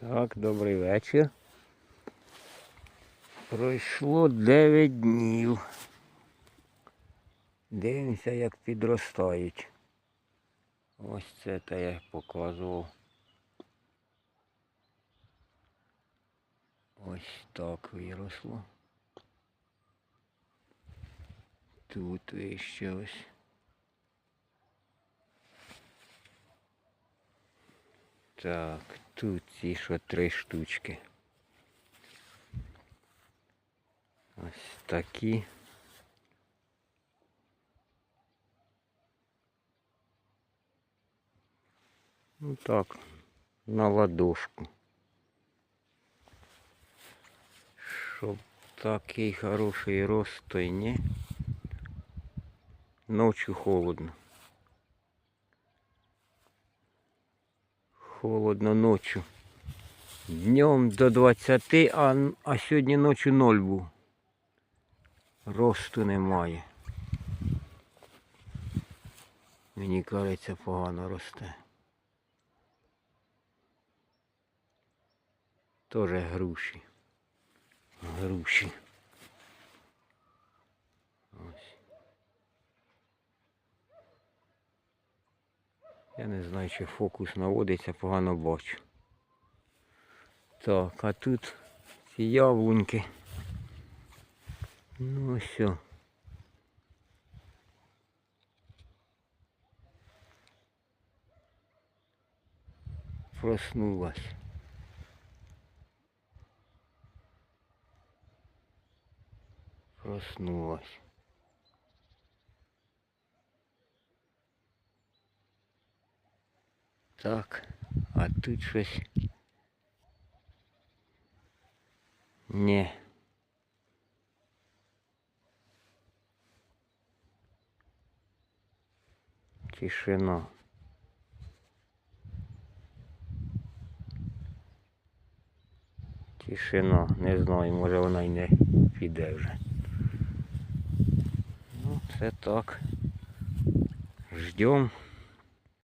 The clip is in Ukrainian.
Так, добрий вечір. Пройшло 9 днів. Дивимося, як підростають. Ось це те я показував. Ось так виросло. Тут вище ось. Так, тут ці що три штучки. Ось такі. Ну так, на ладошку. Щоб такий хороший рост, то й ні. Ночью холодно. Холодно ночью. Днем до 20, а, а сьогодні ночі 0 був. Росту немає. Мені кажеться, погано росте. Тоже груші. Груші. Ось. Я не знаю, чи фокус наводиться, погано бачу. Так, а тут ці яблуньки. Ну все. Проснулась. Проснулась. Так, а тут щось. Ні. Тишина. Тишина. Не знаю, може вона й не піде вже. Ну, це так. Ждем.